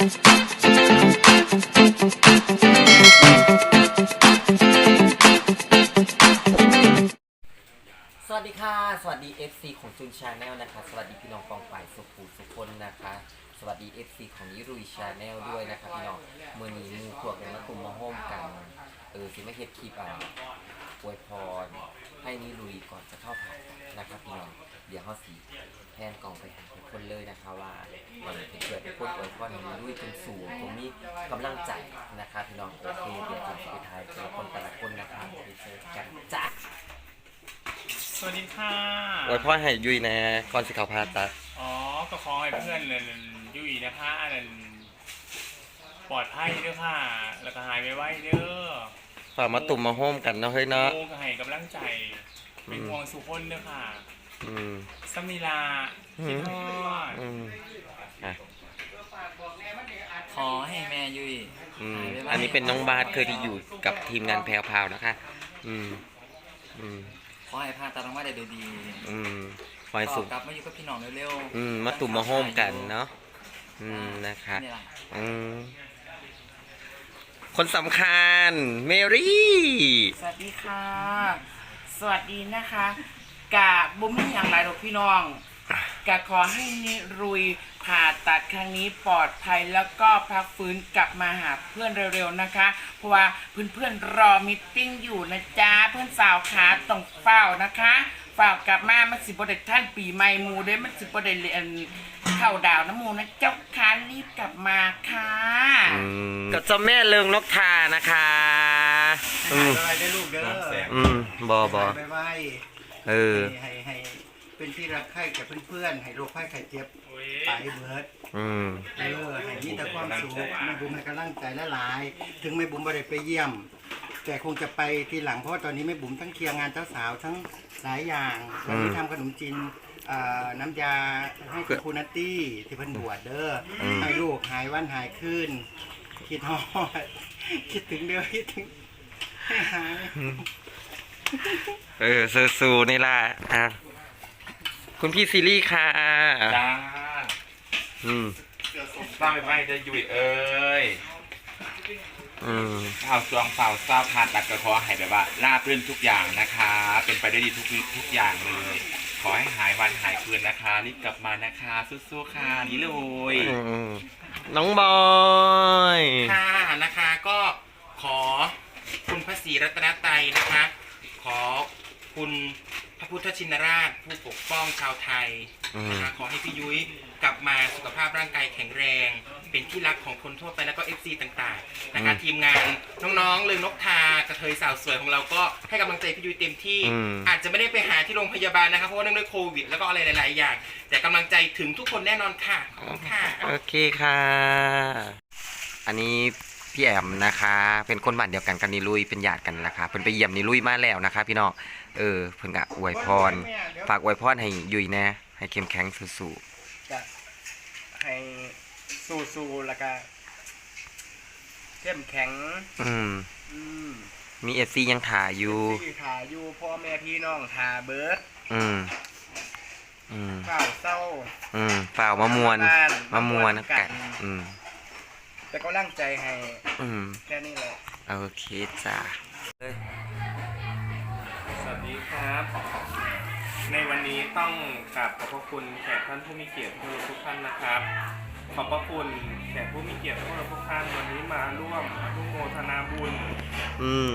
สวัสดีค่ะ สวัสดี FC ของจูนชาแนลนะคะ สวัสดีพี่น้องกองฝ่ายสุขุสุคนนะคะ สวัสดี FC ของนิรุยชาแนลด้วยนะคะพี่น้องเมื่อนี้มูพวกกันมาตุ่มมาโฮมกัน เออสิไม่เฮ็ดคลิปอะอวยพรให้นิรุยก่อนจะเข้าผ่าตัดนะคะพี่น้องเดี๋ยวเขาสี แทนกองไปหาทุกคนเลยนะคะว่าวันนี้เกิดทุกคนอวยพรให้นิรุยจงสูงตรงนี้กำลังใจนะคะพี่น้องโอเคเดี๋ยวจะไปทายแต่ละคนแต่ละคนนะคะไปเจอกันจ้าสวัสดีค่ะอวยพรให้ยุยนะก่อนสิเขาผ่าตัดอ๋อก็ขอให้เพื่อนเลยยุ่ยนะคะอันนั้นปลอดภัยเด้อค่ะ แล้วก็หายไวๆเด้อฝากมาตุ่มมาโฮมกันเนาะเฮ้ยเนาะโอ้ก็ให้กำลังใจเป็นห่วงสุขคนเด้อค่ะ อืมสมิลาคิดทอดอืมอะขอให้แม่ยุ้ยอืมหายไวๆอันนี้เป็นน้องบาสเคยที่อยู่กับทีมงานแพรวพราวนะคะ อืม อืม ขอให้พาตาลงมาได้ดูดีอืมคอยต่สุอขกลับมาอยู่กับพี่น้องเร็วๆอืม มาตุ่มมาโฮมกันเนาะ อืม นะคะ นี่ล่ะอืม คนสำคัญ เมรี่ สวัสดีค่ะ สวัสดีนะคะ กะบุ้มอย่างไรหรอกพี่น้องกะขอให้นิรุยผ่าตัดครั้งนี้ปลอดภัยแล้วก็พักฟื้นกลับมาหาเพื่อนเร็วๆนะคะ เพราะว่าเพื่อนๆรอมิทติ้งอยู่นะจ๊ะเพื่อนสาวขาต้องเฝ้านะคะเฝ้ากลับมามันสิบเด็ท่านปีใหม่หมูเด้มันสิบเด็เรียนเข้าดาวน้ำหมูนะเจ้าค้ารีบกลับมาค่ะอืมกับเจ้าแม่เลิงนกทานะคะอืมอะไรได้ลูกเด้ออืมบอบอไปไหว้ เออ ให้ให้เป็นที่รักใคร่แก่เพื่อนๆให้โรคไข้ไข้เจ็บโอ้ยไปเบิดอืม เออให้มีแต่ความสุขแม่บุ๋มให้กำลังใจละลาย ถึงแม่บุ๋มไม่ได้ไปเยี่ยม แต่คงจะไปทีหลังเพราะว่าตอนนี้แม่บุ๋มทั้งเคลียร์งานเจ้าสาวทั้งหลายอย่างวันนี้ทำขนมจีนเอ่อน้ำยาให้กับคุณนัตตี้ที่เพิ่นบวชเด้ออม ให้ลูกหายวันหายคืนคิดฮอดคิดถึงเด้อคิดถึงให้หาย เออซูซูนี่ล่ะอะคุณพี่ซีรีส์ค่ะจ้าอืมสร้างไปไม่จะยุ่ยเอ้ยอืมข่าวซวงข่าวทราบผ่านตัดกระขอให้แบบว่าราบรื่นทุกอย่างนะคะ เป็นไปได้ดีทุกทุกอย่างเลย ขอให้หายวันหายคืนนะคะรีบกลับมานะคะสู้ๆค่ะนี่เลยอืมน้องบอยค่ะนะคะก็ขอคุณพระศรีรัตนตรัยนะคะข อคุณพระพุทธชินราช ผู้ปกป้องชาวไทยอืมนะคะขอให้พี่ยุ้ยกลับมาสุขภาพร่างกายแข็งแรง เป็นที่รักของคนทั่วไปแล้วก็เอฟซีต่างๆนะคะทีมงานน้องๆเลยนกทากระเทยสาวสวยของเราก็ให้กำลังใจพี่ยุ้ยเต็มที่ อืม อาจจะไม่ได้ไปหาที่โรงพยาบาลนะคะเพราะว่าเนื่องด้วยโควิด แล้วก็อะไรหลายๆอย่าง แต่กำลังใจถึงทุกคนแน่นอนค่ะขอบคุณค่ะ โอเคค่ะ อันนี้ พี่แอมนะคะ เป็นคนบ้านเดียวกันกันนิลุยเป็นญาติกันนะคะเพิ่นไปเยี่ยมนิลุยมาแล้วนะคะ พี่น้องเออเพิ่นก็อวยพร ฝากอวยพรให้ยุยแน่ให้เข้มแข็งสู้จะให้สู้ๆแล้วก็เข้มแข็ง ๆอืมอืมมีเอฟซียังถ่ายอยู่ ที่ถ่ายอยู่พ่อแม่พี่น้องทาเบิร์ดอืมอืมข้าวเศร้าอืมฝ่าวมามวนบ้านมามวนมามวนกักันนอืม แต่ก็ร่างใจให้อืมแค่นี้แหละโอเคจ้าสวัสดีครับ ในวันนี้ต้องกราบขอบพระคุณแขกท่านผู้มีเกียรติทุกท่านนะครับ ขอบพระคุณแขกผู้มีเกียรติทุกท่านวันนี้มาร่วมอนุโมทนาบุญอืม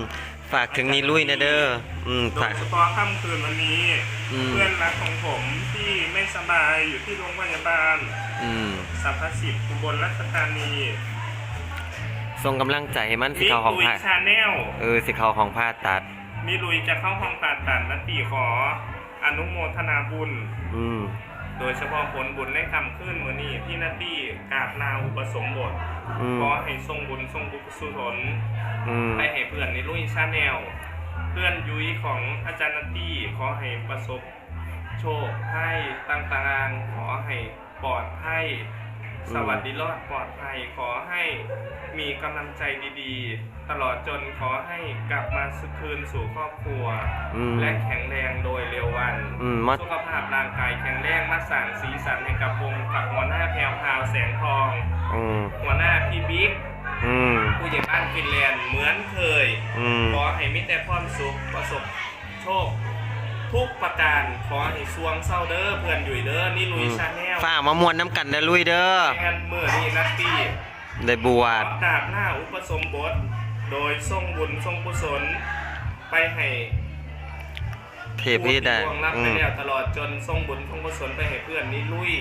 ฝากถึงนิลุยนะเด้ออืมโดฝายกเฉพาะค่ำคืนวันนี้ อืม เพื่อนรักของผมที่ไม่สบายอยู่ที่โรงพยาบาลอืมสัพพสิทธิ์อุบลราชธานี ส่งกำลังใจให้มันสินิเขาของลุยผ่าชาแนลเออสิเขาของผ่าตัดนิลุยจะเข้าห้องผ่าตัดนัตตีขอ อนุโมทนาบุญ อืมโดยเฉพาะผลบุญได้คำขึ้นมือนี้พี่นัตตี้กราบนาอุปสมบทอืมขอให้ทรงบุญทรงบุญสุศลอืมไปให้เพื่อนในลุยชาแนลเพื่อนยุ้ยของอาจารย์นัตตี้ขอให้ประสบ โชคให้ต่างๆขอให้ปลอดภัย สวัสดีรอดปลอดภัยขอให้มีกำลังใจดีๆ ตลอดจนขอให้กลับมาสคืนสู่ครอบครัว อืม และแข็งแรงโดยเร็ววัน อืมมาสุขภาพร่างกายแข็งแรงมาสั่งสีสันให้กับวงกับหัวหน้าแพรวพราวแสงทอง อืมหัวหน้าบิ๊กอืมผู้ใหญ่บ้านฟินแลนด์เหมือนเคย อืมขอให้มิตรแต่ความสุขประสบโชค ทุกประการขอให้สวงเศร้าเด้อเพื่อนอยู่เด้อนี่ลุยชาแนลฝ้ากมามวนน้ำกันได้ลุยเด้อแอนเมื่อนี้นัตตี้ได้บวชกราบหน้าอุปสมบท โดยทรงบุญทรงกุศลไปให้เทพีได้ผู้ที่ล่วงรับอืไปมแล้วตลอดจนทรงบุญทรงกุศลไปให้เพื่อนนี่ลุย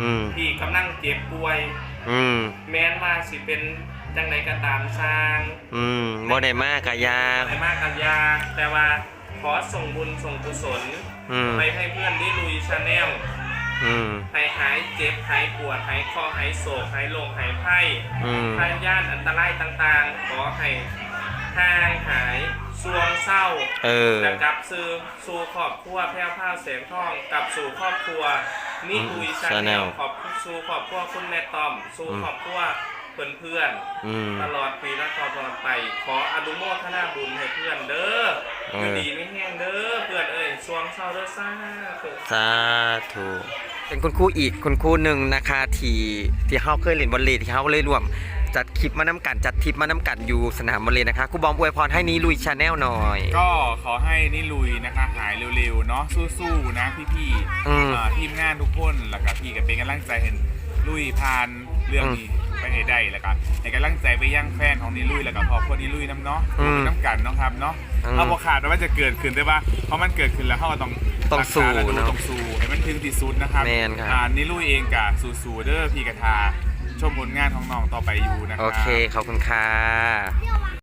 อืมที่กำลังเจ็บป่วย อืมแม้นว่าสิเป็นจังไดก็ตามสร้าง อืมบ่ได้มากกะยาอะไรมากกันยาแต่ว่า ขอส่งบุญส่งกุศล อืม ไปให้เพื่อนได้ลุยชาแนลอืมให้หายเจ็บหายปวดหายคอหายโศกหายโรคหายไข้อืมพยย่านอันตรายต่างๆ ขอให้ห่างหายสวงเศร้า เออและกลับสู่สู่ครอบครัวแพร่วพราวแสงทองกลับสู่ครอบครัวนี่ลุยชาแน Channel ลขอบสู่ครอบครัวคุณแม่ต้อม สู่อืม ครอบครัวเพื่อนเพื่อนๆอืมตลอดปีและตลอดไป ขออนุโมทนาบุญให้เพื่อนเด้อเอออยู่ดีไม่แห้งเด้อเพื่อนเอ้ยสวงเศร้าเด้อซ่าธุสาธุเป็นคุณครูอีกคุณครูหนึ่งนะคะที่ที่เฮาเคยเล่นบอลเลย์ที่เฮาเลยร่วม จัดคลิปมาน้ำกันจัดทริปมาน้ำกันอยู่สนามบอลเลย์นะคะครูบอมอวยพรให้นี้ลุยชาแนลหน่อย ก็ขอให้นิลุยนะคะหายเร็วๆเนาะสู้ๆนะพี่อืมๆอ่าทีมงานทุกคนแล้วก็พี่ก็เป็นกำลังใจเห็นลุยผ่านเรื่องนี้ไปให้ได้แล้วก็ให้กำลังใจไปยังแฟนของนิลุยแล้วก็ครอบครัวนิลุยน้ำเนาะอืม น้ำกันเนาะครับเนาะอืม เอาบอกขาดว่าจะเกิดขึ้นได้ปะเพราะมันเกิดขึ้นแล้วเขาก็ต้องต้องสู้รักษาและดูเนาะต้องสู้ให้มันถึงที่สุดนะครับแม่นครับอ่านิลุยเองกับสู้ๆเด้อพี่กระทาชมผลงานของน้องต่อไปอยู่นะคโอรับเคขอบคุณค่ะ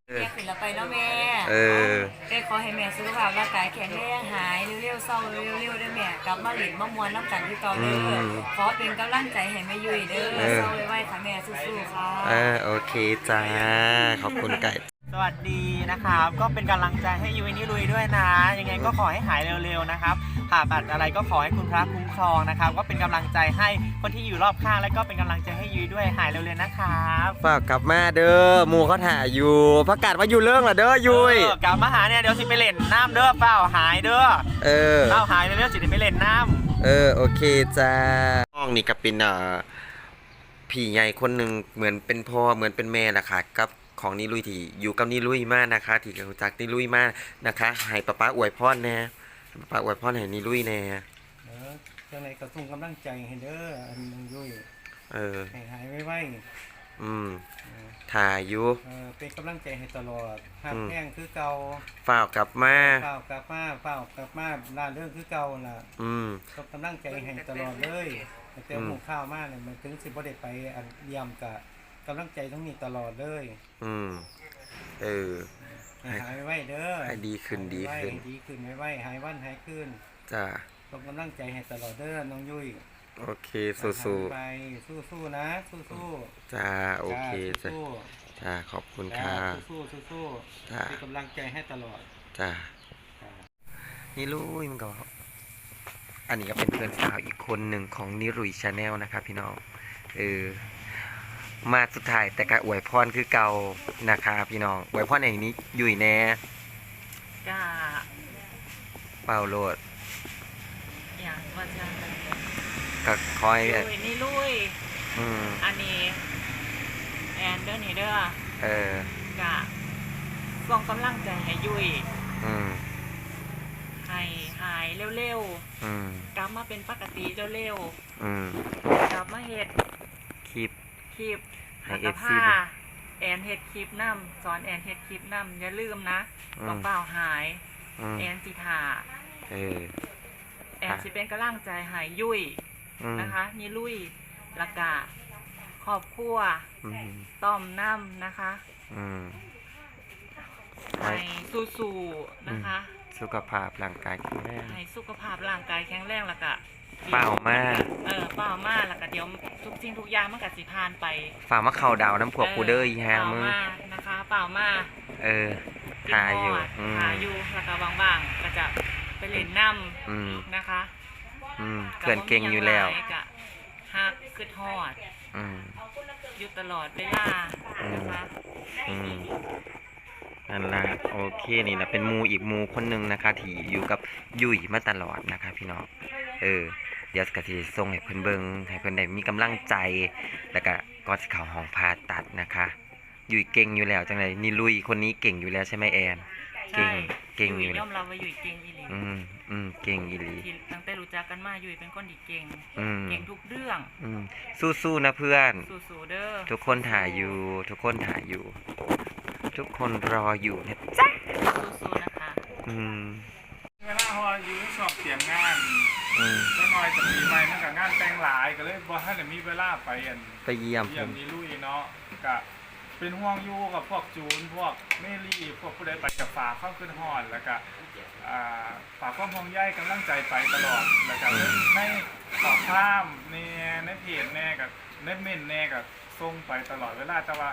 เออแม่ขึ้นแล้วไปเนาะแม่เออได้ขอให้แม่สุขภาพร่างกายแข็งแรงหายเร็วๆเศร้าเร็วๆเด้อแม่กลับมาหลินมามวนน้ำกันที่เก่าเด้ออมขอเป็นกำลังใจให้แม่ยุ้ยเด้อเออเศร้าไว้ๆค่ะแม่สู้ๆค่ะเออโอเคจ้าขอบคุณไก่ส วัสดีนะครับ ก็เป็นกำลังใจให้ยูวินี่ลุยด้วยนะ ยังไงก็ขอให้หายเร็วๆนะครับผ่าตัดอะไรก็ขอให้คุณพระคุ้มครองนะครับ ก็เป็นกำลังใจให้คนที่อยู่รอบข้าง และก็เป็นกำลังใจให้ยุ้ยด้วยหายเร็วๆนะครับฝากกลับมาเด้อหมูเขาถ่ายอยู่ประกาศว่าอยู่เรื่องเหรอเด้อยุยเออกลับมาหาเนี่ยเดี๋ยวสิไปเล่นน้ำเด้อเปล่าหายเด้อเออเปล่าหายเร็วๆสิได้ไปเล่นน้ำเออโอเคจ้าห้องนี้ก็เป็นอ่าพี่ใหญ่คนหนึ่งเหมือนเป็นพ่อเหมือนเป็นแม่นะคะกับ ของนิลุยที่อยู่กับนิลุยมากนะคะ ที่รู้จักนิลุยมากนะคะให้ป้าป้าอวยพรแน่ให้ป้าป้าอวยพรให้นิลุยแน่เออจังไรก็ส่งกำลังใจให้เด้ออันนึงยุ้ยเออให้หายไวอืมถ่ายอยู่ๆเออเป็นกำลังใจให้ตลอดหักอืมแห้งคือเก่าฝากกลับมาเฝ้ากลับมาเฝ้ากลับมาลาเรื่องคือเก่าล่ะ อืมก็กำลังใจให้ตลอดเลยแต่แต่อืมหูข้าวมากเลยมันถึงสิบ่ได้ไปอันเยี่ยมกะ กำลังใจต้องมีตลอดเลยอืม เออ ให้หายไว้เด้อให้ดีขึ้นหายดีไว้ขึ้น ให้ดีขึ้นไว้ไว้หายวันหายคืนจ้าต้องกำลังใจให้ตลอดเด้อน้องยุ้ยโอเคสู้หายไปสู้ๆนะ สู้ๆๆจ้าโอเคจ้าสู้จ้าขอบคุณๆค่ะสู้ๆสู้จ้าๆเป็นกำลังใจให้ตลอดจ้าจ้านิรุยมันก็อันนี้ก็เป็นเพื่อนสาวอีกคนหนึ่งของนิรุยชาแนลนะครับพี่น้องเออ มาสุดท้ายแต่ก็อวยพรคือเก่านะคะพี่น้องอวยพรอย่างนี้อยู่แน่จ้าเป่าโลดอย่างว่าจะก็คอยยุ้ยนี่ลุยอืมอันนี้แอนเด้อนี่เด้อเออกะส่งกำลังใจให้ยุ้ยอืมให้หายเร็วอืมๆกลับมาเป็นปกติเร็วอืมๆกลับมาเฮ็ดคลิป คลิปให้แล้วก็ FC ผ้าดูแอนเฮ็ดคลิปนํสอนแอนเฮ็ดคลิปนํอย่าลืมนะอืบอกมเปล่าหายอืมแอนสิทาเออแอนสิเป็นกำลังใจให้ยุ้ยอืมนะคะนี่ลุยและกะครอบครัวอืมต้อมน้ำนะคะอืมให้สู้ๆนะคะ สุขภาพร่างกายแข็งแรงให้สุขภาพร่างกายแข็งแรงแล้วก็ เปล่ามากเออเปล่ามากแล้วก็เดี๋ยวทุกสิ่งทุกอย่างมันก็สิผ่านไปฝากมาเข่าดาวน้ำขวบกูเดอร์อีแฮเปล่ามึงมากนะคะเปล่ามากเออทาอยู่อืม ทาอยู่แล้วก็บางๆก็จะไปเล่นน้อืมำนะคะอืมเกินเก่งอยู่แล้วกะฮักคือทอด อืม อยู่ตลอดเวลานะคะ อืมนั่นละโอเคนี่แหละเป็นหมูอีกหมูคนหนึ่งนะคะที่อยู่กับยุ้ยมาตลอดนะคะ พี่น้องเออ เดี๋ยวกะทิส่งให้เพิ่นเบิงให้เพิ่นได้มีกำลังใจ แล้วก็ก่อนสิเข้าห้องผ่าตัดนะคะ อยู่เก่งอยู่แล้วจังไดนี่ลุยคนนี้เก่งอยู่แล้วใช่ไหมแอน เก่ง เก่งอยู่ยแล้อวมรับว่าอยู่เก่งอีหลีอืมอืมเก่งอีหลี ที่ตั้งแต่รู้จักกันมาอยู่เป็นคนที่เก่ง อืมเก่งทุกเรื่อง อืมสู้ๆนะเพื่อน สู้ๆเด้อทุกคนถ่ายอยู่ ทุกคนถ่ายอยู่ ทุกคนรออยู่นะจ๊ะสู้ๆนะคะ อืม เวลาพออยู่สอบเสียงงาน อืมก็ น้อยจะมีใหม่มันกับงานแต่งหลายก็เลยบ่ทันได้มีเวลาไปอันไปเยี่ยมเยี่ยเพิ่มนนี่ลุยเนาะกะเป็นห่วงอยู่กับพวกจูนพวกเมลี่พวกผู้ใดไปกับฝากความขึ้นฮอดแล้วก็อ่าฝากความห่วงใยกำลังใจไปตลอดแล้วก็ในขอบข้ามในในเพจแน่กับในเม่นแน่กับส่งไปตลอดเวลาแต่ว่า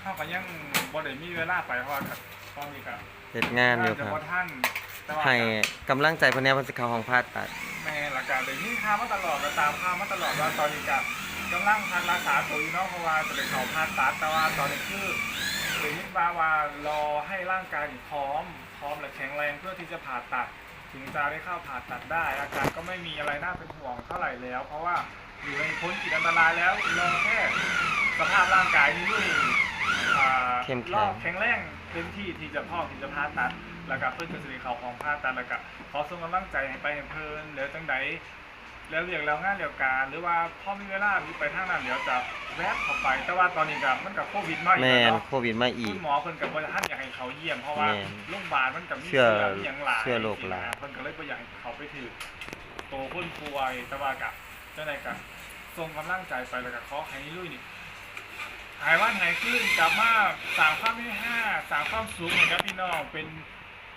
เฮาก็ยังบ่ได้มีเวลาไปเพราะว่าก็ตอนนี้ก็เฮ็ดงานอยู่จะครับบ่ทันแต่ว่า ให้ก็กำลังใจเพิ่นแหน่เพิ่นสิเข้าห้องผ่าตัดแม่ละกันเลยนี่ข่าวมาตลอดแล้วตามข่าวมาตลอดว่าตอนนี้กับกำลังพักรักษาตัวอยู่เนาะเพราะว่าจะไปเขาผ่าตัดแต่ว่าตอนนี้คือเดี๋ยวนี้ว่าว่ารอให้ร่างกายพร้อม พร้อมและแข็งแรงเพื่อที่จะผ่าตัด ถึงจะได้เข้าผ่าตัดได้ อาการก็ไม่มีอะไรน่าเป็นห่วงเท่าไหร่แล้ว เพราะว่าอยู่ในพ้นขีดอันตรายแล้วรอแค่สภาพร่างกายนี้ด้วยอ่าเข้มแข็งรอบแข็งแรงเต็มที่ที่จะพ่อที่จะผ่าตัด แล้วก็เพื่อนจะสิริเขาของผ่าตัดแล้วก็ขอส่งกำลังใจให้ไปให้เพิ่นเดี๋ยวจังใดแล้วเรียกแล้วงานเรียวการหรือว่าพ่อมีเวลาหรือไปทางนั้นเดี๋ยวจะแวะเข้าไป แต่ว่าตอนนี้ก็มันกับโควิดมาอีกแม่แล้วนเนาะโควิดมาอีคุก ณหมอเพิ่นกับว่าท่านอยากให้เขาเยี่ยมเพราะว่าแม่นโรงพยาบาลมันกับมีเชื่ออหย่างหลายเชื่อโรคหลาย เพิ่นก็เลยบ่อยากให้เขาไปถือโตคนป่วยแต่ว่ากับเจ้าใดกับส่งกำลังใจไปแล้วก็ขอให้ลุยนี่หายวันหายขึ้นกลับมาสร้างความไม่ห้าสร้างความสุขให้กับพี่น้องเป็น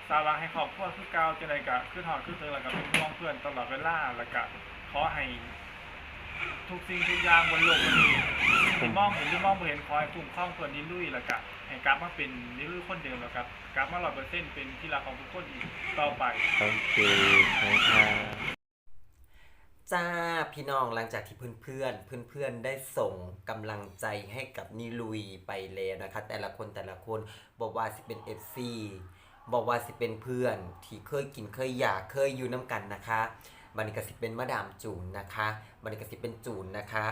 สาระให้ครอบครัวคือเก่าเจ้าใดกับคือถอดคือเธอแล้วก็เป็นห่วงเพื่อนตลอดเวลาแล้วก็ขอให้ทุกสิ่งทุกอย่างบนโลกนี้มองเห็นหรือมองไม่เห็นคอยกลุ่มข้องเพื่อนนิลุยแล้วก็ให้กลับมาเป็นนิลุยคนเดิมแล้วครับกลับมาร้อยเปอร์เซ็นต์เป็นที่รักของทุกคนอีกต่อไปโอเคขอบคุณค่ะจ้าพี่น้องหลังจากที่เพื่อนๆเพื่อนๆได้ส่งกำลังใจให้กับนิลุยไปแล้วนะคะ แต่ละคนแต่ละคนบอกว่าสิเป็น FC บอกว่าสิเป็นเพื่อน ที่เคยกินเคยอยากเคยอยู่น้ำกันนะคะบันกสิเป็นมาดามจูนนะคะบันกสิเป็นจูนนะคะ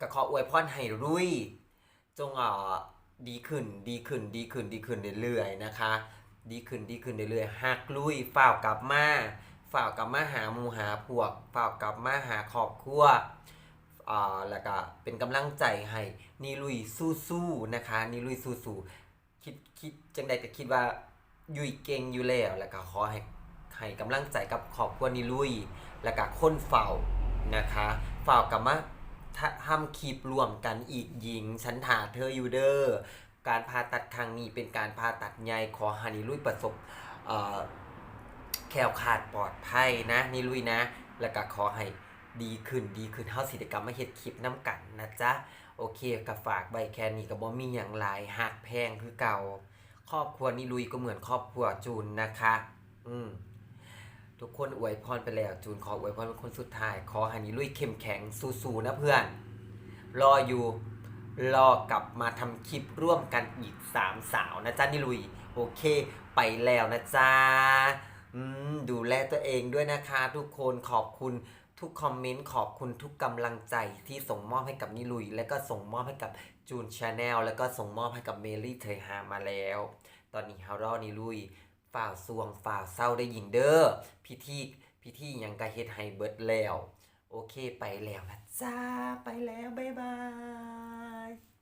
ก็ขออวยพรให้รุ่ยจงอ่อดีขึ้นดีขึ้นดีขึ้นดีขึ้นเรื่อยๆนะคะ ดีขึ้นดีขึ้นเรื่อยๆหักลุยฝ่าวกลับมาฝ่าวกลับมาหาหมูหาพวกฝ่าวกลับมาหาครอบครัวอ่าแล้วก็เป็นกำลังใจให้นี่ลุยสู้ๆนะคะนี่ลุยสู้ๆ คิดคิดจังใดก็คิดว่ายุยเก่งอยู่แล้วแล้วก็ขอให้ให้กำลังใจกับครอบครัวนี่ลุย แล้วก็คนเฝ้านะคะฝ่าวกลับมาทะทำคลิปรวมกันอีกหญิงฉันถาเธออยู่เด้อการผ่าตัดครั้งนี้เป็นการผ่าตัดใหญ่ขอให้นิลุยประสบแคล้วคลาดปลอดภัยนะนิลุยนะ แล้วก็ขอให้ ดีขึ้นดีขึ้นเฮาสิได้กรรมมาเฮ็ดคลิปน้ำกันนะจ๊ะ โอเคก็ฝากใบแค่นี้ก็บ่มีหยังหลายหักแพงคือเก่า ครอบครัวนิลุยก็เหมือนครอบครัวจูนนะคะ อืมทุกคนอวยพรไปแล้วจูนขออวยพรเป็นคนสุดท้าย ขอให้นิลุยเข้มแข็งสู้ๆนะเพื่อน รออยู่รอกลับมาทำคลิปร่วมกันอีกสามสาวนะจ๊ะนิลุย โอเค ไปแล้วนะจ๊ะดูแลตัวเองด้วยนะคะ ทุกคนขอบคุณ ทุกคอมเมนต์ขอบคุณทุกกำลังใจที่ส่งมอบให้กับนิลุย และก็ส่งมอบให้กับจูนชาแนลแล้วก็ส่งมอบให้กับเมลี่เทยฮามาแล้ว ตอนนี้ฮารอนิลุยฝ่าสวงฝ่าเศร้าได้ยินเด้อพิธีพิธียังกะเฮ็ดไฮเบิร์ดแล้ว โอเคไปแล้วนะจ้าไปแล้ว บ๊ายบาย